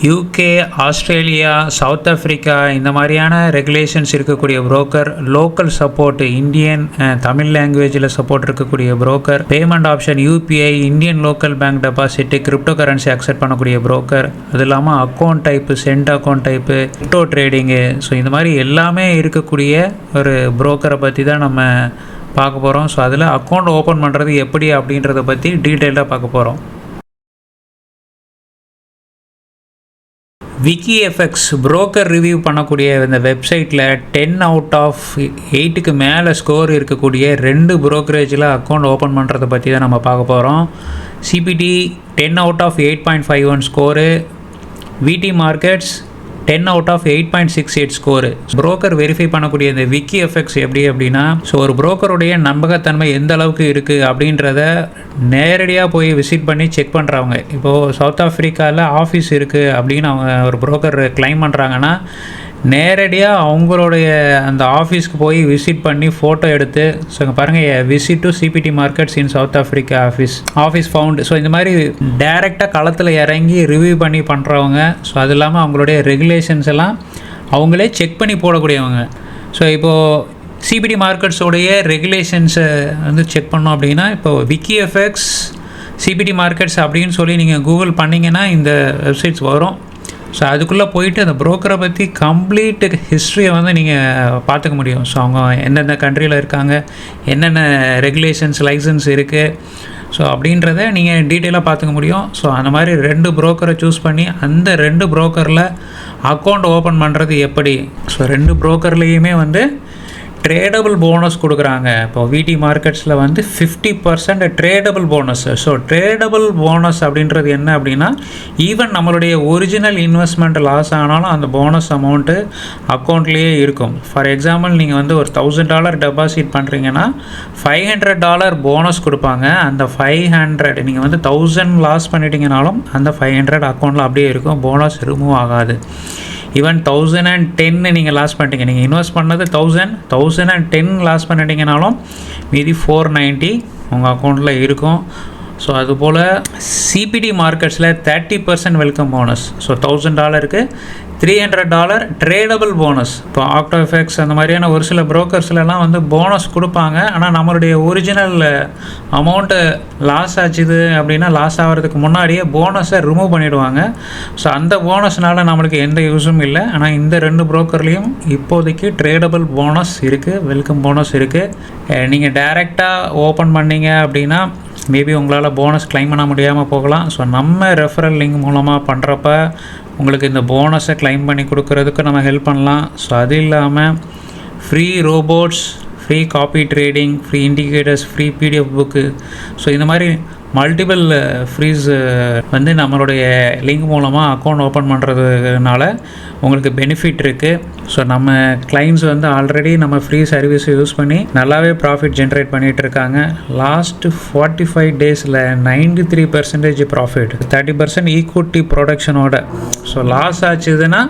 UK Australia south Africa இந்த மாதிரியான regulations இருக்கக்கூடிய broker local support Indian Tamil லாங்குவேஜில் சப்போர்ட் இருக்கக்கூடிய broker payment option UPI Indian local bank deposit crypto currency accept பண்ணக்கூடிய broker அது இல்லாமல் account type cent account type crypto trading so இந்த மாதிரி எல்லாமே இருக்கக்கூடிய ஒரு புரோக்கரை பற்றி தான் நம்ம பார்க்க போகிறோம் ஸோ அதில் அக்கௌண்ட் ஓப்பன் பண்ணுறது எப்படி அப்படின்றத பற்றி டீட்டெயிலாக பார்க்க போகிறோம் விக்கி எஃப்எக்ஸ் புரோக்கர் ரிவ்யூ பண்ணக்கூடிய இந்த வெப்சைட்டில் டென் அவுட் ஆஃப் எயிட்டுக்கு மேலே ஸ்கோர் இருக்கக்கூடிய ரெண்டு புரோக்கரேஜில் அக்கௌண்ட் ஓப்பன் பண்ணுறதை பற்றி தான் நம்ம பார்க்க போகிறோம் CBT ten out of eight point five one score VT markets ten out of eight point six eight score broker verify பண்ணக்கூடிய இந்த விக்கி எஃபெக்ட்ஸ் எப்படி அப்படின்னா ஸோ ஒரு புரோக்கருடைய நம்பகத்தன்மை எந்த அளவுக்கு இருக்குது அப்படின்றத நேரடியாக போய் விசிட் பண்ணி செக் பண்ணுறவங்க இப்போது சவுத் ஆஃப்ரிக்காவில் ஆஃபீஸ் இருக்குது அப்படின்னு அவங்க ஒரு புரோக்கர் கிளைம் பண்ணுறாங்கன்னா நேரடியாக அவங்களுடைய அந்த ஆஃபீஸ்க்கு போய் விசிட் பண்ணி ஃபோட்டோ எடுத்து ஸோ இங்கே பாருங்கள் visit to CBT markets in South Africa office office found so இந்த மாதிரி டைரெக்டாக களத்தில் இறங்கி ரிவ்யூ பண்ணி பண்ணுறவங்க ஸோ அது இல்லாமல் அவங்களுடைய ரெகுலேஷன்ஸ் எல்லாம் அவங்களே செக் பண்ணி போடக்கூடியவங்க. ஸோ இப்போது சிபிடி மார்க்கெட்ஸோடைய ரெகுலேஷன்ஸை வந்து செக் பண்ணோம் அப்படின்னா இப்போ விக்கி எஃப்எக்ஸ் சிபிடி மார்க்கெட்ஸ் அப்படின்னு சொல்லி நீங்கள் கூகுள் பண்ணிங்கன்னா இந்த வெப்சைட்ஸ் வரும். ஸோ அதுக்குள்ளே போயிட்டு அந்த புரோக்கரை பற்றி கம்ப்ளீட் ஹிஸ்ட்ரியை வந்து நீங்கள் பார்த்துக்க முடியும். ஸோ அவங்க எந்தெந்த கண்ட்ரியில் இருக்காங்க என்னென்ன ரெகுலேஷன்ஸ் லைசன்ஸ் இருக்குது ஸோ அப்படின்றத நீங்கள் டீட்டெயிலாக பார்த்துக்க முடியும். ஸோ அந்த மாதிரி ரெண்டு புரோக்கரை சூஸ் பண்ணி அந்த ரெண்டு புரோக்கரில் அக்கௌண்ட் ஓப்பன் பண்ணுறது எப்படி? ஸோ ரெண்டு புரோக்கர்லேயுமே வந்து ட்ரேடபிள் போனஸ் கொடுக்குறாங்க. இப்போ விடி மார்க்கெட்ஸில் வந்து fifty percent tradable bonus so tradable bonus அப்படின்றது என்ன அப்படின்னா ஈவன் நம்மளுடைய ஒரிஜினல் இன்வெஸ்ட்மெண்ட் லாஸ் ஆனாலும் அந்த போனஸ் அமௌண்ட்டு அக்கௌண்ட்லேயே இருக்கும். ஃபார் எக்ஸாம்பிள் நீங்கள் வந்து ஒரு தௌசண்ட் டாலர் டெபாசிட் பண்ணுறீங்கன்னா ஃபைவ் ஹண்ட்ரட் டாலர் போனஸ் கொடுப்பாங்க. அந்த ஃபைவ் ஹண்ட்ரட் நீங்கள் வந்து தௌசண்ட் லாஸ் பண்ணிட்டீங்கனாலும் அந்த ஃபைவ் ஹண்ட்ரட் அக்கௌண்ட்டில் அப்படியே இருக்கும். போனஸ் ரிமூவ் ஆகாது. ஈவன் தௌசண்ட் அண்ட் டென்னு நீங்கள் லாஸ் பண்ணிட்டீங்க. நீங்கள் இன்வெஸ்ட் பண்ணது thousand thousand and ten loss பண்ணிட்டீங்கனாலும் மீதி ஃபோர் நைன்ட்டி உங்கள் அக்கௌண்ட்டில் இருக்கும். ஸோ அதுபோல் CBT மார்க்கெட்ஸில் thirty percent welcome bonus so thousand டாலருக்கு three hundred dollar tradable bonus இப்போ ஆக்டோ எஃபெக்ட்ஸ் அந்த மாதிரியான ஒரு சில ப்ரோக்கர்ஸ்லலாம் வந்து போனஸ் கொடுப்பாங்க. ஆனால் நம்மளுடைய ஒரிஜினல் அமௌண்ட்டு லாஸ் ஆச்சுது அப்படின்னா லாஸ் ஆகிறதுக்கு முன்னாடியே போனஸை ரிமூவ் பண்ணிவிடுவாங்க ஸோ அந்த போனஸ்னால நம்மளுக்கு எந்த யூஸும் இல்லை. ஆனால் இந்த ரெண்டு புரோக்கர்லேயும் இப்போதைக்கு ட்ரேடபிள் போனஸ் இருக்குது வெல்கம் போனஸ் இருக்குது நீங்கள் டைரெக்டாக ஓப்பன் பண்ணீங்க அப்படின்னா மேபி உங்களால் போனஸ் கிளைம் பண்ண முடியாமல் போகலாம். ஸோ நம்ம ரெஃபரல் லிங்க் மூலமாக பண்ணுறப்ப உங்களுக்கு இந்த போனஸை கிளைம் பண்ணி கொடுக்கறதுக்கு நம்ம ஹெல்ப் பண்ணலாம். ஸோ அது இல்லாமல் free robots free copy trading free indicators free PDF book so இந்த மாதிரி மல்டிபிள் ஃப்ரீஸ் uh, uh, வந்து நம்மளுடைய லிங்க் மூலமாக அக்கௌண்ட் ஓப்பன் பண்ணுறதுனால உங்களுக்கு பெனிஃபிட் இருக்குது ஸோ நம்ம கிளைண்ட்ஸ் வந்து ஆல்ரெடி நம்ம ஃப்ரீ சர்வீஸ் யூஸ் பண்ணி நல்லாவே ப்ராஃபிட் ஜென்ரேட் பண்ணிகிட்டு இருக்காங்க. லாஸ்ட் ஃபார்ட்டி ஃபைவ் டேஸில் ninety three percentage profit thirty percent equity ப்ரொடக்ஷனோட so loss ஆச்சுதுன்னா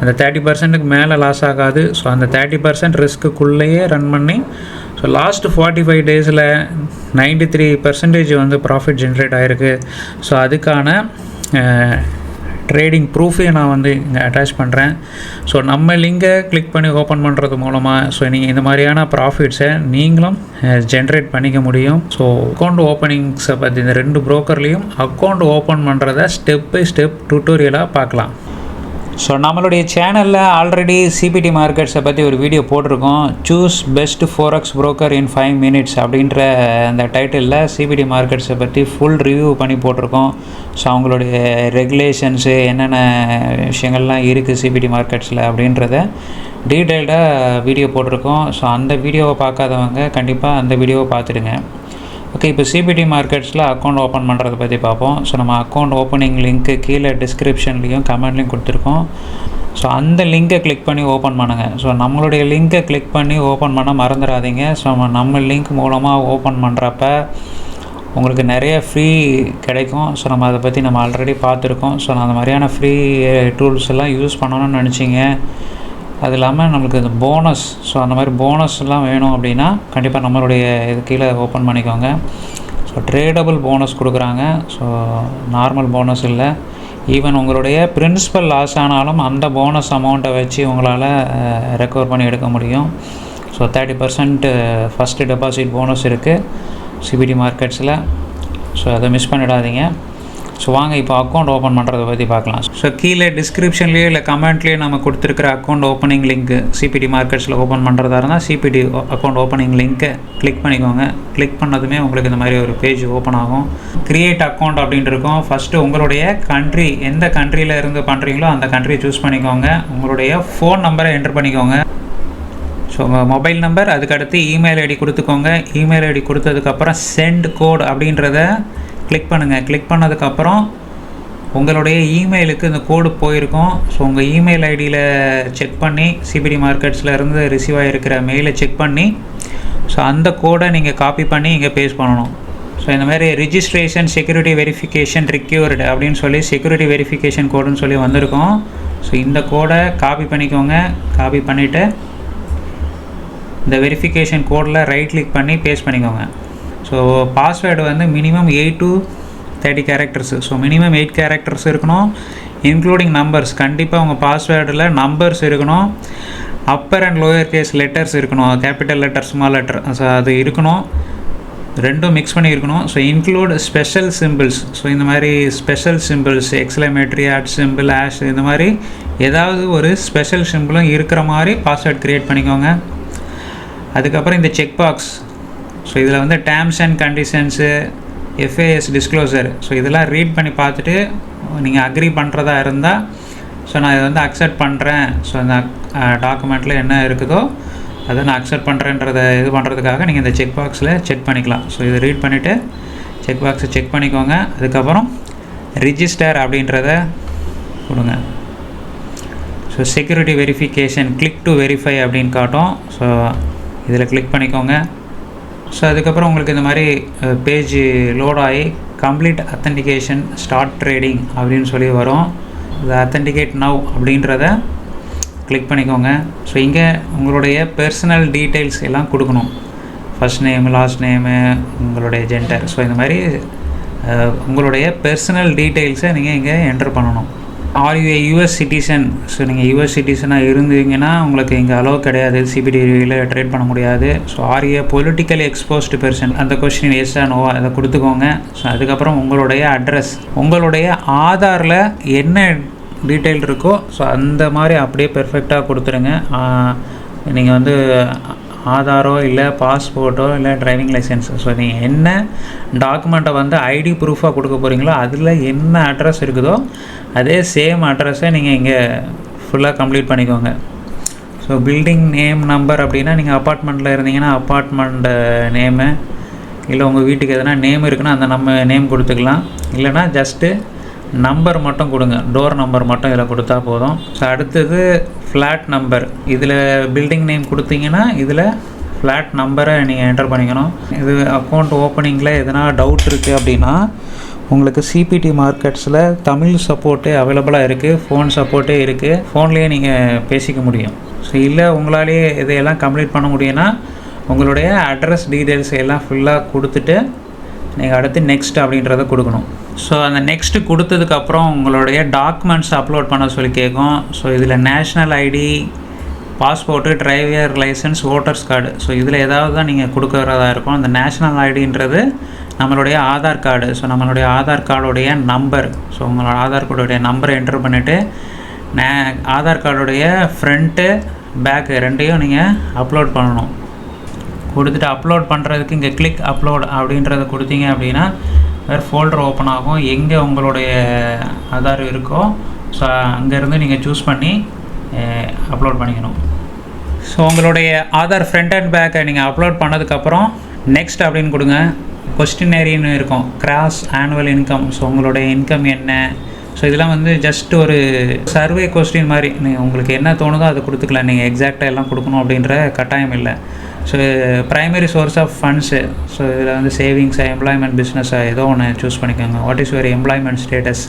அந்த தேர்ட்டி பர்சன்ட்டுக்கு மேலே லாஸ் ஆகாது. ஸோ அந்த தேர்ட்டி பர்சன்ட் ரிஸ்க்குள்ளேயே ரன் பண்ணி ஸோ லாஸ்ட் ஃபார்ட்டி ஃபைவ் டேஸில் நைன்டி த்ரீ பர்சன்டேஜ் வந்து ப்ராஃபிட் ஜென்ரேட் ஆகிருக்கு ஸோ அதுக்கான ட்ரேடிங் ப்ரூஃபையும் நான் வந்து இங்கே அட்டாச் பண்ணுறேன் ஸோ நம்ம லிங்கை கிளிக் பண்ணி ஓப்பன் பண்ணுறது மூலமாக ஸோ நீங்கள் இந்த மாதிரியான ப்ராஃபிட்ஸை நீங்களும் ஜென்ரேட் பண்ணிக்க முடியும். ஸோ அக்கௌண்ட் ஓப்பனிங்ஸை பற்றி இந்த ரெண்டு ப்ரோக்கர்லேயும் அக்கௌண்ட் ஓப்பன் பண்ணுறத ஸ்டெப் பை ஸ்டெப் டுட்டோரியலாக பார்க்கலாம். ஸோ நம்மளுடைய சேனலில் ஆல்ரெடி சிபிடி மார்க்கெட்ஸை பற்றி ஒரு வீடியோ போட்டிருக்கோம். Choose best forex broker in five minutes அப்படின்ற அந்த டைட்டிலில் சிபிடி மார்க்கெட்ஸை பற்றி ஃபுல் ரிவ்யூ பண்ணி போட்டிருக்கோம். ஸோ அவங்களுடைய ரெகுலேஷன்ஸு என்னென்ன விஷயங்கள்லாம் இருக்குது சிபிடி மார்க்கெட்ஸில் அப்படின்றத டீட்டெயில்டாக வீடியோ போட்டிருக்கோம். ஸோ அந்த வீடியோவை பார்க்காதவங்க கண்டிப்பாக அந்த வீடியோவை பார்த்துடுங்க. ஓகே இப்போ சிபிடி மார்க்கெட்ஸில் அக்கௌண்ட் ஓப்பன் பண்ணுறதை பற்றி பார்ப்போம். ஸோ நம்ம அக்கௌண்ட் ஓப்பனிங் லிங்க்கு கீழே டிஸ்கிரிப்ஷன்லேயும் கமெண்ட்லேயும் கொடுத்துருக்கோம். ஸோ அந்த லிங்கை கிளிக் பண்ணி ஓப்பன் பண்ணுங்கள் ஸோ நம்மளுடைய லிங்கை கிளிக் பண்ணி ஓப்பன் பண்ண மறந்துடாதீங்க. ஸோ நம்ம லிங்க் மூலமாக ஓப்பன் பண்ணுறப்ப உங்களுக்கு நிறைய ஃப்ரீ கிடைக்கும். ஸோ நம்ம அதை பற்றி நம்ம ஆல்ரெடி பார்த்துருக்கோம். ஸோ அந்த மாதிரியான ஃப்ரீ டூல்ஸ் eh, எல்லாம் யூஸ் பண்ணணும்னு நினச்சிங்க. அது இல்லாமல் நம்மளுக்கு இந்த போனஸ் ஸோ அந்த மாதிரி போனஸ்லாம் வேணும் அப்படின்னா கண்டிப்பாக நம்மளுடைய இது கீழே ஓப்பன் பண்ணிக்கோங்க. ஸோ ட்ரேடபிள் போனஸ் கொடுக்குறாங்க. ஸோ நார்மல் போனஸ் இல்லை. ஈவன் உங்களுடைய பிரின்சிபல் லாஸ் ஆனாலும் அந்த போனஸ் அமௌண்ட்டை வச்சு உங்களால் ரெக்கவர் பண்ணி எடுக்க முடியும். So thirty percent first deposit bonus இருக்குது சிபிடி மார்க்கெட்ஸில் ஸோ அதை மிஸ் பண்ணிடாதீங்க. ஸோ வாங்க இப்போ அக்கௌண்ட் ஓப்பன் பண்ணுறதை பற்றி பார்க்கலாம். ஸோ கீழே டிஸ்கிரிப்ஷன்லேயே இல்லை கமெண்ட்லேயே நம்ம கொடுத்துருக்குற அக்கௌண்ட் ஓப்பனிங் லிங்க்கு சிபிடி மார்க்கெட்ஸில் ஓப்பன் பண்ணுறதா இருந்தால் சிபிடி அக்கௌண்ட் ஓப்பனிங் லிங்க்கை கிளிக் பண்ணிக்கோங்க. கிளிக் பண்ணதுமே உங்களுக்கு இந்த மாதிரி ஒரு பேஜ் ஓப்பன் ஆகும். க்ரியேட் அக்கௌண்ட் அப்படின்ட்டு இருக்கும். ஃபஸ்ட்டு உங்களுடைய கண்ட்ரி எந்த கண்ட்ரியில் இருந்து பண்ணுறீங்களோ அந்த கண்ட்ரியை சூஸ் பண்ணிக்கோங்க. உங்களுடைய ஃபோன் நம்பரை என்டர் பண்ணிக்கோங்க. ஸோ உங்கள் மொபைல் நம்பர் அதுக்கடுத்து இமெயில் ஐடி கொடுத்துக்கோங்க. இமெயில் ஐடி கொடுத்ததுக்கப்புறம் சென்ட் கோட் அப்படின்றத கிளிக் பண்ணுங்கள் கிளிக் பண்ணதுக்கப்புறம் உங்களுடைய இமெயிலுக்கு இந்த கோடு போயிருக்கும். ஸோ உங்கள் இமெயில் ஐடியில் செக் பண்ணி சிபிடி மார்க்கெட்ஸில் இருந்து ரிசீவ் ஆகிருக்கிற மெயிலை செக் பண்ணி ஸோ அந்த கோடை நீங்கள் காப்பி பண்ணி இங்கே பேஸ்ட் பண்ணணும். ஸோ இந்த மாதிரி ரிஜிஸ்ட்ரேஷன் செக்யூரிட்டி வெரிஃபிகேஷன் ரிக்யூர்டு அப்படின்னு சொல்லி செக்யூரிட்டி வெரிஃபிகேஷன் கோடுன்னு சொல்லி வந்திருக்கோம். ஸோ இந்த கோடை காப்பி பண்ணிக்கோங்க. காப்பி பண்ணிவிட்டு இந்த வெரிஃபிகேஷன் கோடில் ரைட் கிளிக் பண்ணி பேஸ்ட் பண்ணிக்கோங்க. ஸோ பாஸ்வேர்டு வந்து minimum eight to thirty characters so minimum eight characters இருக்கணும். இன்க்ளூடிங் நம்பர்ஸ் கண்டிப்பாக உங்கள் பாஸ்வேர்டில் நம்பர்ஸ் இருக்கணும். Upper and lower case letters இருக்கணும். Capital letter small letter so அது இருக்கணும். ரெண்டும் மிக்ஸ் பண்ணி இருக்கணும். So include special symbols so இந்த மாதிரி special symbols exclamatory at symbol hash இந்த மாதிரி ஏதாவது ஒரு ஸ்பெஷல் சிம்பிளும் இருக்கிற மாதிரி பாஸ்வேர்ட் க்ரியேட் பண்ணிக்கோங்க. அதுக்கப்புறம் இந்த செக் பாக்ஸ் ஸோ இதில் வந்து terms and conditions FAS disclosure so இதெல்லாம் ரீட் பண்ணி பார்த்துட்டு நீங்கள் அக்ரி பண்ணுறதா இருந்தால் ஸோ நான் இதை வந்து அக்செப்ட் பண்ணுறேன் ஸோ அந்த டாக்குமெண்ட்டில் என்ன இருக்குதோ அதை நான் அக்செப்ட் பண்ணுறேன்றதை இது பண்ணுறதுக்காக நீங்கள் இந்த செக் பாக்ஸில் செக் பண்ணிக்கலாம். ஸோ இதை ரீட் பண்ணிவிட்டு செக் பாக்ஸை செக் பண்ணிக்கோங்க. அதுக்கப்புறம் ரிஜிஸ்டர் அப்படின்றத கொடுங்க. So security verification click to verify அப்படின்னு காட்டும். ஸோ இதில் கிளிக் பண்ணிக்கோங்க. ஸோ அதுக்கப்புறம் உங்களுக்கு இந்த மாதிரி பேஜ் லோட் ஆகி கம்ப்ளீட் அத்தன்டிகேஷன் ஸ்டார்ட் ட்ரேடிங் அப்படின்னு சொல்லி வரும். இந்த அத்தன்டிகேட் நவ் அப்படின்றத கிளிக் பண்ணிக்கோங்க. ஸோ இங்கே உங்களுடைய பர்சனல் டீட்டெயில்ஸ் எல்லாம் கொடுக்கணும். ஃபஸ்ட் நேம் லாஸ்ட் நேமு உங்களுடைய ஜென்டர் ஸோ இந்த மாதிரி உங்களுடைய பர்சனல் டீட்டெயில்ஸை நீங்கள் இங்கே என்டர் பண்ணணும். Are you US citizen so நீங்கள் யூஎஸ் சிட்டிசனாக இருந்தீங்கன்னா உங்களுக்கு இங்கே அலோவ் கிடையாது. சிபிடிவியில் ட்ரேட் பண்ண முடியாது. So are a politically exposed person அந்த கொஸ்டின் எஸ் நோவா அதை கொடுத்துக்கோங்க. ஸோ அதுக்கப்புறம் உங்களுடைய அட்ரஸ் உங்களுடைய ஆதாரில் என்ன டீட்டெயில் இருக்கோ ஸோ அந்த மாதிரி அப்படியே பெர்ஃபெக்டாக கொடுத்துருங்க. நீங்கள் வந்து ஆதாரோ இல்லை பாஸ்போர்ட்டோ இல்லை டிரைவிங் லைசன்ஸ் ஸோ நீங்கள் என்ன டாக்குமெண்ட்டை வந்து ஐடி ப்ரூஃபாக கொடுக்க போகிறீங்களோ அதில் என்ன அட்ரஸ் இருக்குதோ அதே சேம் அட்ரஸை நீங்கள் இங்கே ஃபுல்லாக கம்ப்ளீட் பண்ணிக்கோங்க. ஸோ பில்டிங் நேம் நம்பர் அப்படின்னா நீங்கள் அப்பார்ட்மெண்ட்டில் இருந்தீங்கன்னா அப்பார்ட்மெண்ட் நேமு இல்லை உங்கள் வீட்டுக்கு எதனா நேம் இருக்குன்னா அந்த நம்ம நேம் கொடுத்துக்கலாம். இல்லைனா ஜஸ்ட்டு நம்பர் மட்டும் கொடுங்க. டோர் நம்பர் மட்டும் இதில் கொடுத்தா போதும். ஸோ அடுத்தது ஃப்ளாட் நம்பர் இதில் பில்டிங் நேம் கொடுத்தீங்கன்னா இதில் ஃப்ளாட் நம்பரை நீங்கள் என்டர் பண்ணிக்கணும். இது அக்கௌண்ட் ஓப்பனிங்கில் எதனா டவுட் இருக்குது அப்படின்னா உங்களுக்கு சிபிடி மார்க்கெட்ஸில் தமிழ் சப்போர்ட்டே அவைலபிளாக இருக்குது ஃபோன் சப்போர்ட்டே இருக்குது ஃபோன்லேயே நீங்கள் பேசிக்க முடியும். ஸோ இல்லை உங்களாலேயே இதையெல்லாம் கம்ப்ளீட் பண்ண முடியும்னா உங்களுடைய அட்ரஸ் டீட்டெயில்ஸ் எல்லாம் ஃபுல்லாக கொடுத்துட்டு நீங்கள் அடுத்து நெக்ஸ்ட் அப்படின்றத கொடுக்கணும். ஸோ அந்த நெக்ஸ்ட்டு கொடுத்ததுக்கப்புறம் உங்களுடைய டாக்குமெண்ட்ஸ் அப்லோட் பண்ண சொல்லி கேட்கும் ஸோ இதில் national ID passport driver licence voters card so இதில் ஏதாவது தான் நீங்கள் கொடுக்கறதா இருக்கும். அந்த நேஷ்னல் ஐடின்றது நம்மளுடைய ஆதார் கார்டு ஸோ நம்மளுடைய ஆதார் கார்டுடைய நம்பர் ஸோ உங்களோட ஆதார் கார்டுடைய நம்பரை என்டர் பண்ணிவிட்டு நே ஆதார் கார்டுடைய ஃப்ரண்ட்டு பேக்கு ரெண்டையும் நீங்கள் அப்லோட் பண்ணணும். கொடுத்துட்டு அப்லோட் பண்ணுறதுக்கு இங்கே கிளிக் அப்லோட் அப்படின்றத கொடுத்தீங்க அப்படின்னா வேறு ஃபோல்டர் ஓப்பன் ஆகும். எங்கே உங்களுடைய ஆதார் இருக்கோ ஸோ அங்கேருந்து நீங்கள் சூஸ் பண்ணி அப்லோட் பண்ணிக்கணும். ஸோ உங்களுடைய ஆதார் ஃப்ரண்ட் அண்ட் பேக்கை நீங்கள் அப்லோட் பண்ணதுக்கப்புறம் நெக்ஸ்ட் அப்படின்னு கொடுங்க. கொஸ்டினேரின்னு இருக்கும். கிராஸ் ஆனுவல் இன்கம் ஸோ உங்களுடைய இன்கம் என்ன? ஸோ இதெல்லாம் வந்து ஜஸ்ட் ஒரு சர்வே கொஸ்டின் மாதிரி. நீங்கள் உங்களுக்கு என்ன தோணுதோ அதை கொடுத்துக்கலாம். நீங்கள் எக்ஸாக்டாக எல்லாம் கொடுக்கணும் அப்படின்ற கட்டாயம் இல்லை. So primary source of funds so இதில் வந்து சேவிங்ஸாக எம்ப்ளாய்மெண்ட் பிஸ்னஸாக ஏதோ ஒன்று சூஸ் பண்ணிக்கோங்க. What is your employment status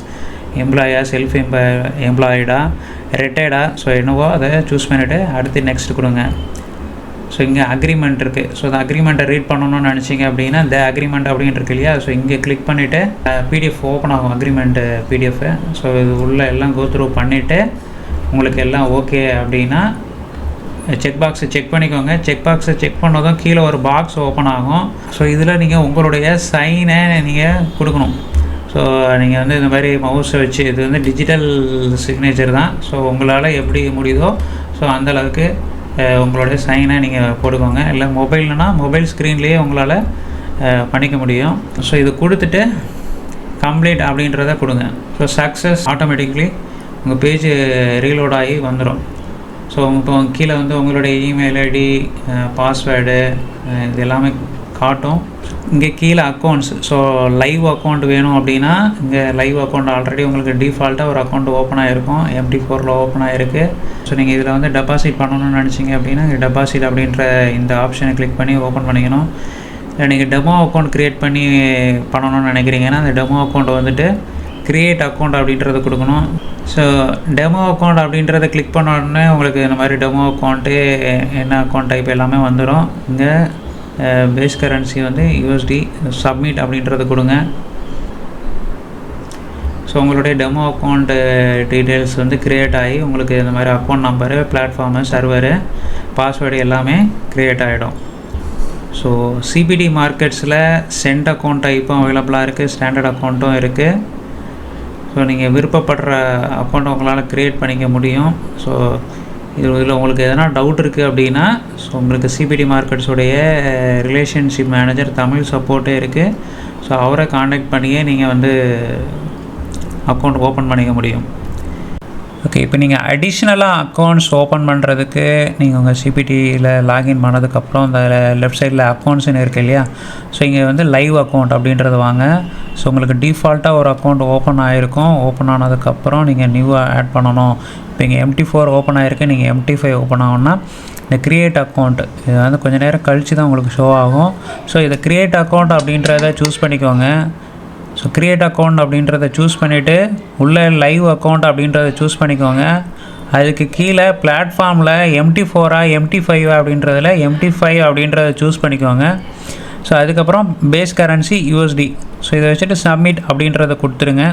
எம்ப்ளாயா self employ எம்ப்ளாய்டா ரிட்டையர்டா ஸோ என்னவோ அதை சூஸ் பண்ணிவிட்டு அடுத்து நெக்ஸ்ட் கொடுங்க. ஸோ இங்கே அக்ரிமெண்ட் இருக்குது ஸோ அந்த அக்ரிமெண்ட்டை ரீட் பண்ணணும்னு நினச்சிங்க அப்படின்னா இந்த அக்ரிமெண்ட் அப்படின்னு இருக்கு இல்லையா? ஸோ இங்கே கிளிக் பண்ணிவிட்டு பிடிஎஃப் ஓப்பன் ஆகும் அக்ரிமெண்ட்டு பிடிஎஃப் ஸோ இது உள்ளே எல்லாம் கோ த்ரூ பண்ணிவிட்டு உங்களுக்கு எல்லாம் ஓகே அப்படின்னா செக் பாக்ஸை செக் பண்ணிக்கோங்க. செக் பாக்ஸை செக் பண்ணதும் கீழே ஒரு பாக்ஸ் ஓப்பன் ஆகும். ஸோ இதில் நீங்கள் உங்களுடைய சைனை நீங்கள் கொடுக்கணும். ஸோ நீங்கள் வந்து இந்த மாதிரி மவுஸை வச்சு இது வந்து டிஜிட்டல் சிக்னேச்சர் தான். ஸோ உங்களால் எப்படி முடியுதோ ஸோ அந்த அளவுக்கு உங்களுடைய சைனை நீங்கள் போட்டுக்கோங்க. இல்லை மொபைல்னா மொபைல் ஸ்க்ரீன்லேயே உங்களால் பண்ணிக்க முடியும். ஸோ இது கொடுத்துட்டு கம்ப்ளீட் அப்படின்றத கொடுங்க. ஸோ சக்ஸஸ் ஆட்டோமேட்டிக்லி உங்கள் பேஜ் ரீலோட் ஆகி வந்துடும் ஸோ இப்போ கீழே வந்து உங்களுடைய இமெயில் ஐடி பாஸ்வேர்டு இது எல்லாமே காட்டும். இங்கே கீழே அக்கௌண்ட்ஸ் ஸோ லைவ் அக்கௌண்ட் வேணும் அப்படின்னா இங்கே லைவ் அக்கௌண்ட் ஆல்ரெடி உங்களுக்கு டிஃபால்ட்டாக ஒரு அக்கௌண்ட் ஓப்பன் ஆகிருக்கும் எம்டி ஃபோரில் ஓப்பன் ஆகிருக்கு ஸோ நீங்கள் இதில் வந்து டெபாசிட் பண்ணணும்னு நினச்சிங்க அப்படின்னா இங்கே டெபாசிட் அப்படின்ற இந்த ஆப்ஷனை கிளிக் பண்ணி ஓப்பன் பண்ணிக்கணும். இல்லை நீங்கள் டெமோ அக்கௌண்ட் க்ரியேட் பண்ணி பண்ணணும்னு நினைக்கிறீங்கன்னா அந்த டெமோ அக்கௌண்ட் வந்துட்டு க்ரியேட் அக்கௌண்ட் அப்படின்றத கொடுக்கணும். ஸோ டெமோ அக்கௌண்ட் அப்படின்றத கிளிக் பண்ண உடனே உங்களுக்கு இந்த மாதிரி டெமோ அக்கௌண்ட்டு என்ன அக்கௌண்ட் டைப் எல்லாமே வந்துடும். இங்கே பேஸ் கரன்சி வந்து யூஎஸ்டி சப்மிட் அப்படின்றத கொடுங்க. ஸோ உங்களுடைய டெமோ அக்கௌண்ட் டீட்டெயில்ஸ் வந்து க்ரியேட் ஆகி உங்களுக்கு இந்த மாதிரி account number platform server password எல்லாமே க்ரியேட் ஆகிடும் ஸோ சிபிடி மார்க்கெட்ஸில் சென்ட் அக்கௌண்ட் டைப்பும் அவைலபிளாக இருக்குது ஸ்டாண்டர்ட் அக்கௌண்ட்டும் இருக்குது ஸோ நீங்கள் விருப்பப்படுற அக்கௌண்ட் உங்களால் க்ரியேட் பண்ணிக்க முடியும். ஸோ இது இதில் உங்களுக்கு எதனா டவுட் இருக்குது அப்படின்னா ஸோ உங்களுக்கு சிபிடி மார்க்கெட்ஸுடைய ரிலேஷன்ஷிப் மேனேஜர் தமிழ் சப்போர்ட்டே இருக்குது ஸோ அவரை காண்டாக்ட் பண்ணியே நீங்கள் வந்து அக்கௌண்ட் ஓப்பன் பண்ணிக்க முடியும். ஓகே இப்போ நீங்கள் அடிஷ்னலாக அக்கௌண்ட்ஸ் ஓப்பன் பண்ணுறதுக்கு நீங்கள் உங்கள் சிபிடியில் லாகின் பண்ணதுக்கப்புறம் இந்த லெஃப்ட் சைடில் அக்கௌண்ட்ஸ்னு இருக்கு இல்லையா? ஸோ இங்கே வந்து லைவ் அக்கௌண்ட் அப்படின்றது வாங்க. ஸோ உங்களுக்கு டிஃபால்ட்டாக ஒரு அக்கௌண்ட் ஓப்பன் ஆகிருக்கும் ஓப்பன் ஆனதுக்கப்புறம் நீங்கள் நியூவாக ஆட் பண்ணணும். இப்போ இங்கே எம்டி ஃபோர் ஓப்பன் ஆகிருக்கு நீங்கள் எம்டி ஃபைவ் ஓப்பன் ஆகும்னா இந்த க்ரியேட் அக்கௌண்ட் இது வந்து கொஞ்சம் நேரம் கழித்து தான் உங்களுக்கு ஷோ ஆகும். ஸோ இதை க்ரியேட் அக்கௌண்ட் அப்படின்றத சூஸ் பண்ணிக்கோங்க. ஸோ க்ரியேட் அக்கௌண்ட் அப்படின்றத சூஸ் பண்ணிவிட்டு உள்ளே லைவ் அக்கௌண்ட் அப்படின்றத சூஸ் பண்ணிக்கோங்க. அதுக்கு கீழே பிளாட்ஃபார்மில் எம்டி ஃபோரா எம்டி ஃபைவ் அப்படின்றதில் எம்டி ஃபைவ் அப்படின்றத சூஸ் பண்ணிக்கோங்க. ஸோ அதுக்கப்புறம் பேஸ் கரன்சி யூஎஸ்டி ஸோ இதை வச்சுட்டு சப்மிட் அப்படின்றத கொடுத்துருங்க.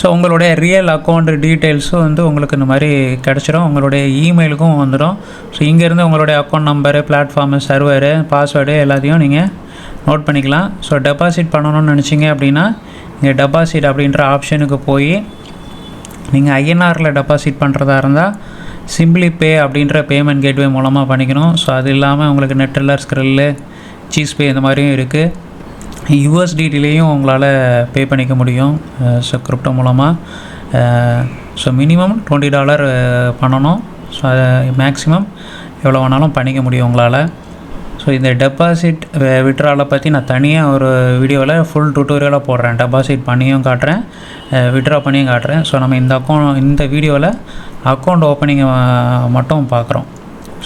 ஸோ உங்களுடைய ரியல் அக்கௌண்ட் டீட்டெயில்ஸும் வந்து உங்களுக்கு இந்த மாதிரி கிடச்சிரும். உங்களுடைய இமெயிலுக்கும் வந்துடும் ஸோ இங்கேருந்து உங்களுடைய account number platform server password எல்லாத்தையும் நீங்கள் நோட் பண்ணிக்கலாம். ஸோ டெபாசிட் பண்ணணும்னு நினச்சிங்க அப்படின்னா இங்கே டெபாசிட் அப்படின்ற ஆப்ஷனுக்கு போய் நீங்கள் ஐஎன்ஆரில் டெபாசிட் பண்ணுறதா இருந்தால் சிம்பிளி பே அப்படின்ற பேமெண்ட் கேட்வே மூலமாக பண்ணிக்கணும். ஸோ அது இல்லாமல் உங்களுக்கு நெட்டெல்லர் ஸ்க்ரில்லு சீஸ் பே இந்த மாதிரியும் இருக்குது யூஎஸ்டிடிலேயும் உங்களால் பே பண்ணிக்க முடியும். ஸோ கிரிப்டோ மூலமாக ஸோ மினிமம் டுவெண்ட்டி டாலர் பண்ணணும். ஸோ மேக்ஸிமம் எவ்வளோ வேணாலும் பண்ணிக்க முடியும் உங்களால். ஸோ இந்த டெபாசிட் விட்ராலை பற்றி நான் தனியாக ஒரு வீடியோவில் ஃபுல் டுட்டோரியலாக போடுறேன். டெபாசிட் பண்ணியும் காட்டுறேன் விட்ரா பண்ணியும் காட்டுறேன். ஸோ நம்ம இந்த அக்கௌண்ட் இந்த வீடியோவில் அக்கௌண்ட் ஓப்பனிங்கை மட்டும் பார்க்குறோம்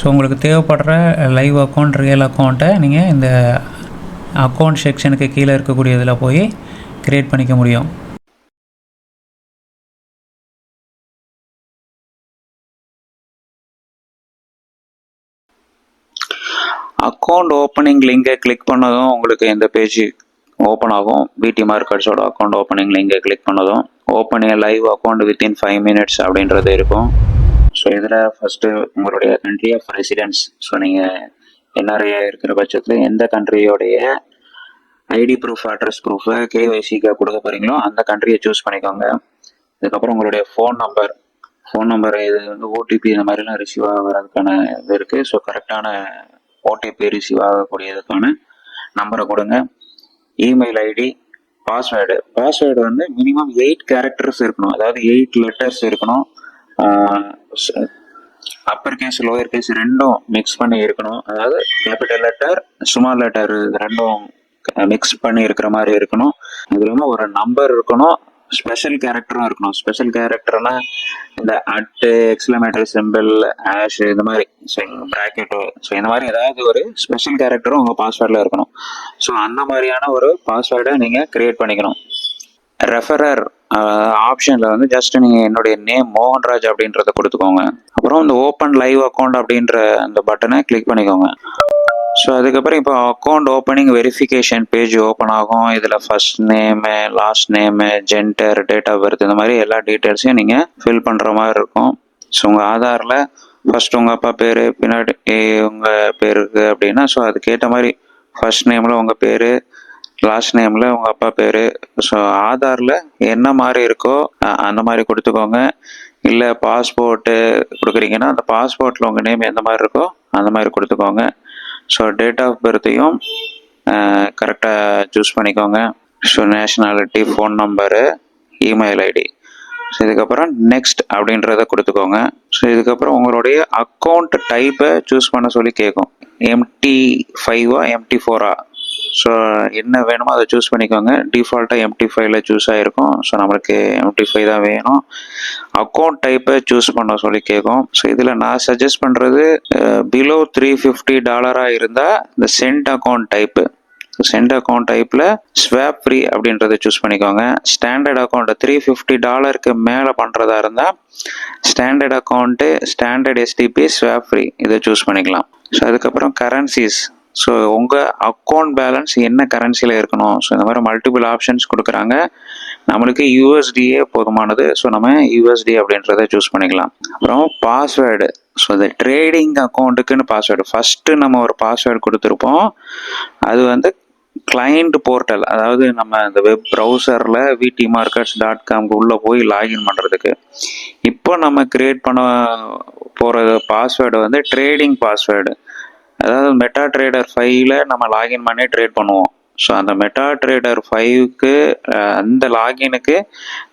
ஸோ உங்களுக்கு தேவைப்படுற லைவ் அக்கௌண்ட் ரியல் அக்கௌண்ட்டை நீங்கள் இந்த அக்கௌண்ட் செக்ஷனுக்கு கீழே இருக்கக்கூடிய இதில் போய் க்ரியேட் பண்ணிக்க முடியும். அக்கௌண்ட் ஓப்பனிங் லிங்கை கிளிக் பண்ணதும் உங்களுக்கு இந்த பேஜ் ஓப்பன் ஆகும். பிடி மார்க்கெட்ஸோட அக்கௌண்ட் ஓப்பனிங் லிங்கை கிளிக் பண்ணதும் open a live account within five minutes அப்படின்றது இருக்கும். ஸோ இதில் ஃபஸ்ட்டு உங்களுடைய கண்ட்ரி ஆஃப் ரெசிடென்ஸ் ஸோ நீங்கள் என்ஆர்ஐ இருக்கிற பட்சத்தில் எந்த கண்ட்ரியோடைய ஐடி ப்ரூஃப் அட்ரஸ் ப்ரூஃபை கேஒய்சிக்காக கொடுக்க போகிறீங்களோ அந்த கண்ட்ரியை சூஸ் பண்ணிக்கோங்க. இதுக்கப்புறம் உங்களுடைய ஃபோன் நம்பர் ஃபோன் நம்பர் இது வந்து ஓடிபி இந்த மாதிரிலாம் ரிசீவ் ஆகிறதுக்கான இது இருக்குது ஸோ கரெக்டான ஓடிபி ரிசீவ் ஆகக்கூடியதுக்கான நம்பரை கொடுங்க. இமெயில் ஐடி பாஸ்வேர்டு பாஸ்வேர்டு வந்து மினிமம் எயிட் கேரக்டர்ஸ் இருக்கணும். அதாவது எயிட் லெட்டர்ஸ் இருக்கணும். அப்பர் கேஸ் லோயர் கேஸ் ரெண்டும் மிக்ஸ் பண்ணி இருக்கணும். அதாவது கேபிட்டல் லெட்டர் சுமால் லெட்டர் ரெண்டும் மிக்ஸ் பண்ணி இருக்கிற மாதிரி இருக்கணும். அது இல்லாமல் ஒரு நம்பர் இருக்கணும். ஸ்பெஷல் கேரக்டரும் இருக்கணும். ஸ்பெஷல் கேரக்டர்னா இந்த அட்டு எக்ஸ்லமேட்டரி சிம்பிள் ஆஷ் இந்த மாதிரி. ப்ராக்கெட்டு ஸோ இந்த மாதிரி ஏதாவது ஒரு ஸ்பெஷல் கேரக்டரும் உங்கள் பாஸ்வேர்டில் இருக்கணும். ஸோ அந்த மாதிரியான ஒரு பாஸ்வேர்டை நீங்கள் கிரியேட் பண்ணிக்கணும். ரெஃபரர் ஆப்ஷனில் வந்து ஜஸ்ட் நீங்கள் என்னுடைய நேம் மோகன்ராஜ் அப்படின்றத கொடுத்துக்கோங்க. அப்புறம் இந்த ஓப்பன் லைவ் அக்கௌண்ட் அப்படின்ற அந்த பட்டனை கிளிக் பண்ணிக்கோங்க. ஸோ அதுக்கப்புறம் இப்போ account opening verification page open ஆகும். இதில் first name last name gender date of birth இந்த மாதிரி எல்லா டீட்டெயில்ஸையும் நீங்கள் ஃபில் பண்ணுற மாதிரி இருக்கும். ஸோ உங்கள் ஆதாரில் ஃபர்ஸ்ட் உங்கள் அப்பா பேர் பின்னாடி உங்கள் பேர் இருக்குது அப்படின்னா ஸோ அதுக்கேற்ற மாதிரி ஃபர்ஸ்ட் நேமில் உங்கள் பேர் லாஸ்ட் நேமில் உங்கள் அப்பா பேர். ஸோ ஆதாரில் என்ன மாதிரி இருக்கோ அந்த மாதிரி கொடுத்துக்கோங்க. இல்லை பாஸ்போர்ட்டு கொடுக்குறீங்கன்னா அந்த பாஸ்போர்ட்டில் உங்கள் நேம் எந்த மாதிரி இருக்கோ அந்த மாதிரி கொடுத்துக்கோங்க. ஸோ டேட் ஆஃப் பர்த்தையும் கரெக்டாக சூஸ் பண்ணிக்கோங்க. So nationality phone number email ID so இதுக்கப்புறம் நெக்ஸ்ட் அப்படின்றத கொடுத்துக்கோங்க. ஸோ இதுக்கப்புறம் உங்களுடைய அக்கௌண்ட் டைப்பை சூஸ் பண்ண சொல்லி கேட்கும் எம்டி ஃபைவா எம்டி ஃபோரா ஸோ என்ன வேணுமோ அதை சூஸ் பண்ணிக்கோங்க. டிஃபால்ட்டாக எம்டி ஃபைவ்ல சூஸ் ஆகிருக்கும் ஸோ நம்மளுக்கு எம்டி ஃபைவ் தான் வேணும். அக்கௌண்ட் டைப்பை சூஸ் பண்ண சொல்லி கேட்கும். ஸோ இதில் நான் சஜஸ்ட் பண்ணுறது பிலோ த்ரீ ஃபிஃப்டி டாலராக இருந்தால் இந்த cent account type cent account டைப்பில் ஸ்வாப் ஃப்ரீ அப்படின்றத சூஸ் பண்ணிக்கோங்க. ஸ்டாண்டர்ட் அக்கௌண்ட்டு த்ரீ ஃபிஃப்டி டாலருக்கு மேலே பண்ணுறதா இருந்தால் standard account standard STP swap free இதை சூஸ் பண்ணிக்கலாம். ஸோ அதுக்கப்புறம் கரன்சிஸ் ஸோ உங்கள் அக்கௌண்ட் பேலன்ஸ் என்ன கரன்சியில் இருக்கணும்? ஸோ இந்த மாதிரி மல்டிபிள் ஆப்ஷன்ஸ் கொடுக்குறாங்க. நம்மளுக்கு யூஎஸ்டியே போதுமானது. ஸோ நம்ம யூஎஸ்டி அப்படின்றத சூஸ் பண்ணிக்கலாம். அப்புறம் பாஸ்வேர்டு ஸோ இந்த ட்ரேடிங் அக்கௌண்ட்டுக்குன்னு பாஸ்வேர்டு ஃபஸ்ட்டு நம்ம ஒரு பாஸ்வேர்டு கொடுத்துருப்போம். அது வந்து கிளைண்ட் போர்ட்டல் அதாவது நம்ம இந்த வெப் ப்ரௌசரில் விடி மார்க்கெட்ஸ் டாட் காம்க்கு உள்ளே போய் லாகின் பண்ணுறதுக்கு இப்போ நம்ம கிரியேட் பண்ண போகிற பாஸ்வேர்டு வந்து ட்ரேடிங் பாஸ்வேர்டு அதாவது மெட்டா ட்ரேடர் ஃபைவ்ல நம்ம லாகின் பண்ணி ட்ரேட் பண்ணுவோம். ஸோ அந்த மெட்டா ட்ரேடர் ஃபைவ்க்கு அந்த லாகினுக்கு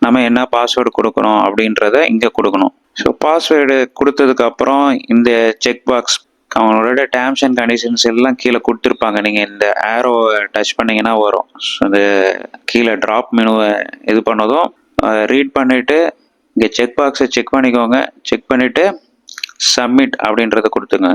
நம்ம என்ன பாஸ்வேர்டு கொடுக்கணும் அப்படின்றத இங்கே கொடுக்கணும். ஸோ பாஸ்வேர்டு கொடுத்ததுக்கப்புறம் இந்த செக் பாக்ஸ் அவங்களோட டேர்ம்ஸ் அண்ட் கண்டிஷன்ஸ் எல்லாம் கீழே கொடுத்துருப்பாங்க. நீங்கள் இந்த ஆரோ டச் பண்ணிங்கன்னா வரும். ஸோ இந்த கீழே ட்ராப் மெனுவை இது பண்ணதும் ரீட் பண்ணிவிட்டு இங்கே செக் பாக்ஸை செக் பண்ணிக்கோங்க. செக் பண்ணிவிட்டு சப்மிட் அப்படின்றத கொடுத்துங்க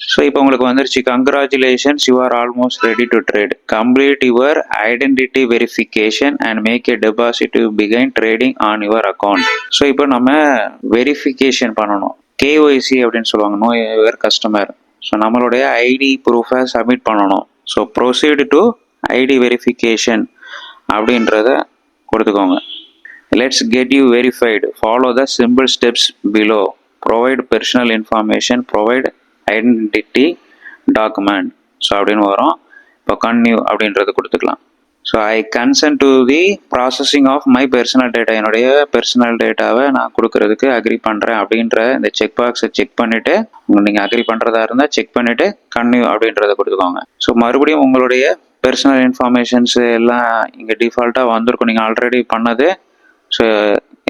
ஸோ இப்போ உங்களுக்கு வந்துருச்சு congratulations you are almost ready to trade complete your identity verification and make a deposit to begin trading on your account so இப்போ நம்ம வெரிஃபிகேஷன் பண்ணணும். கேஒய்சி அப்படின்னு சொல்லுவாங்க நோ யுவர் கஸ்டமர் ஸோ நம்மளுடைய ஐடி ப்ரூஃபை சப்மிட் பண்ணணும். So proceed to ID verification அப்படின்றத கொடுத்துக்கோங்க. Let's get you verified follow the simple steps below provide personal information provide identity document so அப்படின்னு வரும். இப்போ கன்யூ அப்படின்றது கொடுத்துக்கலாம். So I consent to the processing of my personal data என்னுடைய personal டேட்டாவை நான் கொடுக்கறதுக்கு அக்ரி பண்ணுறேன் அப்படின்ற இந்த செக் பாக்ஸை செக் பண்ணிவிட்டு நீங்கள் அக்ரி பண்ணுறதா இருந்தால் செக் பண்ணிவிட்டு கன்யூ அப்படின்றத கொடுத்துக்கோங்க. ஸோ மறுபடியும் உங்களுடைய பர்சனல் இன்ஃபர்மேஷன்ஸ் எல்லாம் இங்கே டிஃபால்ட்டாக வந்திருக்கும். நீங்கள் ஆல்ரெடி பண்ணது ஸோ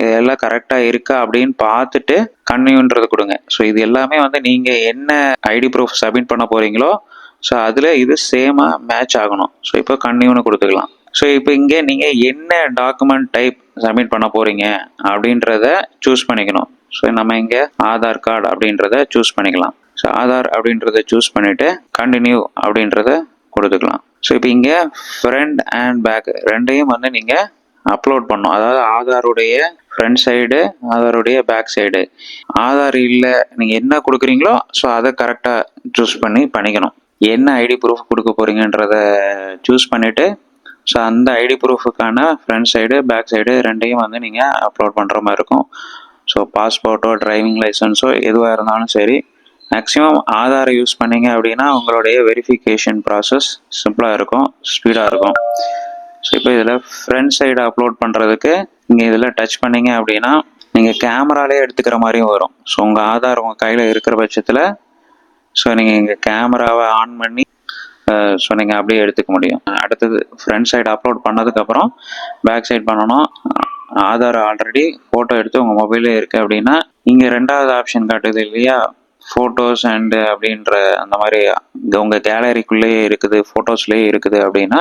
இதெல்லாம் கரெக்டாக இருக்கா அப்படின்னு பார்த்துட்டு கன்யூன்றதை கொடுங்க. ஸோ இது எல்லாமே வந்து நீங்கள் என்ன ஐடி ப்ரூஃப் சப்மிட் பண்ண போகிறீங்களோ ஸோ அதில் இது சேமாக மேட்ச் ஆகணும். ஸோ இப்போ கன்னியூன்னு கொடுத்துக்கலாம். ஸோ இப்போ இங்கே நீங்கள் என்ன டாக்குமெண்ட் டைப் சப்மிட் பண்ண போகிறீங்க அப்படின்றத சூஸ் பண்ணிக்கணும். ஸோ நம்ம இங்கே ஆதார் கார்டு அப்படின்றத சூஸ் பண்ணிக்கலாம். ஸோ ஆதார் அப்படின்றத சூஸ் பண்ணிவிட்டு கண்டினியூ அப்படின்றத கொடுத்துக்கலாம். ஸோ இப்போ இங்கே ஃப்ரண்ட் அண்ட் பேக் ரெண்டையும் வந்து நீங்கள் அப்லோட் பண்ணும். அதாவது ஆதாருடைய ஃப்ரண்ட் சைடு ஆதாருடைய பேக் சைடு ஆதார் இல்லை நீங்கள் என்ன கொடுக்குறீங்களோ ஸோ அதை கரெக்டாக சூஸ் பண்ணி பண்ணிக்கணும். என்ன ஐடி ப்ரூஃப் கொடுக்க போகிறீங்கன்றத சூஸ் பண்ணிவிட்டு ஸோ அந்த ஐடி ப்ரூஃபுக்கான ஃப்ரண்ட் சைடு பேக் சைடு ரெண்டையும் வந்து நீங்கள் அப்லோட் பண்ணுற மாதிரி இருக்கும். ஸோ பாஸ்போர்ட்டோ டிரைவிங் லைசன்ஸோ எதுவாக இருந்தாலும் சரி மேக்ஸிமம் ஆதாரை யூஸ் பண்ணீங்க அப்படின்னா உங்களுடைய வெரிஃபிகேஷன் ப்ராசஸ் சிம்பிளாக இருக்கும் ஸ்பீடாக இருக்கும். ஸோ இப்போ இதில் ஃப்ரண்ட் சைடு அப்லோட் பண்ணுறதுக்கு நீங்கள் இதில் டச் பண்ணிங்க அப்படின்னா நீங்கள் கேமராலே எடுத்துக்கிற மாதிரியும் வரும். ஸோ உங்கள் ஆதார் உங்கள் கையில் இருக்கிற பட்சத்தில் ஸோ நீங்கள் இங்கே கேமராவை ஆன் பண்ணி ஸோ நீங்கள் அப்படியே எடுத்துக்க முடியும். அடுத்தது ஃப்ரண்ட் சைடு அப்லோட் பண்ணதுக்கப்புறம் பேக் சைடு பண்ணணும். ஆதார் ஆல்ரெடி ஃபோட்டோ எடுத்து உங்கள் மொபைலே இருக்குது அப்படின்னா இங்கே ரெண்டாவது ஆப்ஷன் காட்டுது இல்லையா? ஃபோட்டோஸ் அண்டு அப்படின்ற அந்த மாதிரி உங்கள் கேலரிக்குள்ளேயே இருக்குது ஃபோட்டோஸ்லேயே இருக்குது அப்படின்னா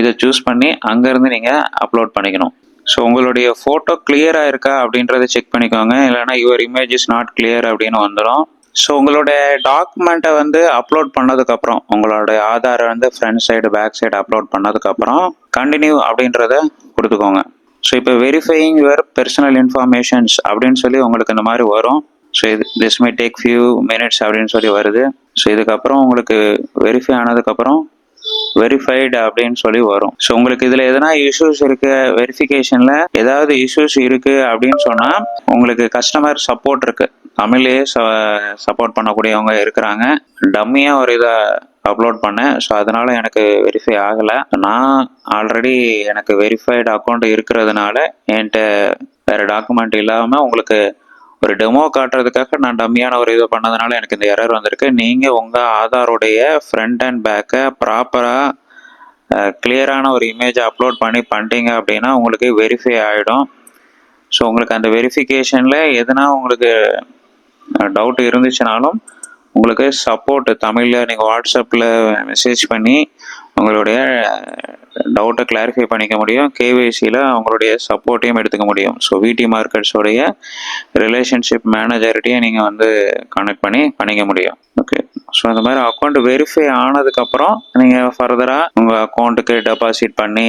இதை சூஸ் பண்ணி அங்கேருந்து நீங்கள் அப்லோட் பண்ணிக்கணும். ஸோ உங்களுடைய ஃபோட்டோ கிளியராக இருக்கா அப்படின்றத செக் பண்ணிக்கோங்க. இல்லைனா your image is not clear அப்படின்னு வந்துடும் ஸோ உங்களோட டாக்குமெண்ட்டை வந்து அப்லோட் பண்ணதுக்கப்புறம் உங்களோட ஆதாரை வந்து front side back side upload பண்ணதுக்கப்புறம் கண்டினியூ அப்படின்றத கொடுத்துக்கோங்க. ஸோ இப்போ வெரிஃபையிங் யுவர் பர்சனல் இன்ஃபர்மேஷன்ஸ் அப்படின்னு சொல்லி உங்களுக்கு இந்த மாதிரி வரும். ஸோ இது this my take few minutes அப்படின்னு சொல்லி வருது. ஸோ இதுக்கப்புறம் உங்களுக்கு வெரிஃபை ஆனதுக்கப்புறம் வெரிஃபைடு அப்படின்னு சொல்லி வரும். ஸோ உங்களுக்கு இதில் எதனா இஷ்யூஸ் இருக்கு வெரிஃபிகேஷனில் ஏதாவது இஷ்யூஸ் இருக்கு அப்படின்னு சொன்னால் உங்களுக்கு கஸ்டமர் சப்போர்ட் இருக்கு. தமிழ்லேயே சப்போர்ட் பண்ணக்கூடியவங்க இருக்கிறாங்க. டம்மியாக ஒரு இதை அப்லோட் பண்ணேன். ஸோ அதனால் எனக்கு வெரிஃபை ஆகலை. நான் ஆல்ரெடி எனக்கு வெரிஃபைடு அக்கௌண்ட் இருக்கிறதுனால என்கிட்ட வேறு டாக்குமெண்ட் இல்லாமல் உங்களுக்கு ஒரு டெமோ காட்டுறதுக்காக நான் டம்மியான ஒரு இது பண்ணதுனால எனக்கு இந்த எரர் வந்திருக்கு. நீங்கள் உங்கள் ஆதாருடைய ஃப்ரண்ட் அண்ட் பேக்கை ப்ராப்பராக கிளியரான ஒரு இமேஜை அப்லோட் பண்ணி பண்ணிட்டீங்க அப்படின்னா உங்களுக்கு வெரிஃபை ஆகிடும் ஸோ உங்களுக்கு அந்த வெரிஃபிகேஷனில் எதுனா உங்களுக்கு டவுட் இருந்துச்சுனாலும் உங்களுக்கு சப்போர்ட் தமிழில் நீங்கள் வாட்ஸ்அப்பில் மெசேஜ் பண்ணி உங்களுடைய டவுட்டை கிளாரிஃபை பண்ணிக்க முடியும். கேவைசியில் அவங்களுடைய சப்போர்ட்டையும் எடுத்துக்க முடியும். ஸோ விடி மார்க்கெட்ஸோடைய ரிலேஷன்ஷிப் மேனேஜர்கிட்டையும் நீங்கள் வந்து கனெக்ட் பண்ணி பண்ணிக்க முடியும். ஓகே ஸோ இந்த மாதிரி அக்கௌண்ட் வெரிஃபை ஆனதுக்கப்புறம் நீங்கள் ஃபர்தராக உங்கள் அக்கௌண்ட்டுக்கு டெபாசிட் பண்ணி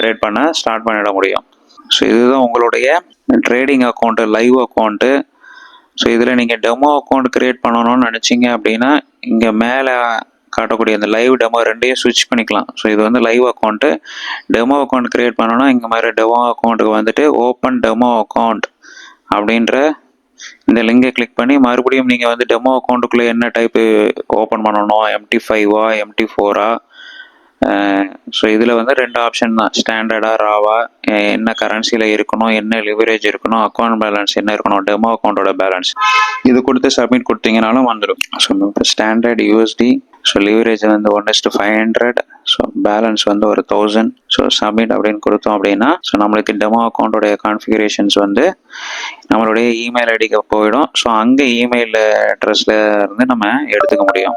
ட்ரேட் பண்ண ஸ்டார்ட் பண்ணிட முடியும். ஸோ இதுதான் உங்களுடைய trading account live account so இதில் நீங்கள் டெமோ அக்கௌண்ட் க்ரியேட் பண்ணணும்னு நினச்சிங்க அப்படின்னா இங்கே மேலே காட்டக்கூடிய இந்த லைவ் டெமோ ரெண்டையும் ஸ்விட்ச் பண்ணிக்கலாம். ஸோ இது வந்து live account demo account create பண்ணணும்னா இங்கே மாதிரி டெமோ அக்கௌண்ட்டுக்கு வந்துட்டு ஓப்பன் டெமோ அக்கௌண்ட் அப்படின்ற இந்த லிங்கை கிளிக் பண்ணி மறுபடியும் நீங்கள் வந்து டெமோ அக்கௌண்ட்டுக்குள்ளே என்ன டைப்பு ஓப்பன் பண்ணணும்? எம்டி ஃபைவா எம்டி ஃபோரா ஸோ இதில் வந்து ரெண்டு ஆப்ஷன் தான். ஸ்டாண்டர்டாக ராவா என்ன கரன்சியில் இருக்கணும் என்ன லிவரேஜ் இருக்கணும் அக்கௌண்ட் பேலன்ஸ் என்ன இருக்கணும் டெமோ அக்கௌண்ட்டோட பேலன்ஸ் இது கொடுத்து சப்மிட் கொடுத்தீங்கனாலும் வந்துடும் ஸோ இப்போ ஸ்டாண்டர்ட் யூஎஸ்டி ஸோ லிவரேஜ் வந்து one is to five hundred so balance வந்து ஒரு தௌசண்ட் ஸோ சப்மிட் அப்படின்னு கொடுத்தோம் அப்படின்னா ஸோ நம்மளுக்கு டெமோ அக்கௌண்ட்டோடைய கான்ஃபிகரேஷன்ஸ் வந்து நம்மளுடைய இமெயில் ஐடிக்கு போயிடும். ஸோ அங்கே இமெயில் அட்ரஸில் இருந்து நம்ம எடுத்துக்க முடியும்.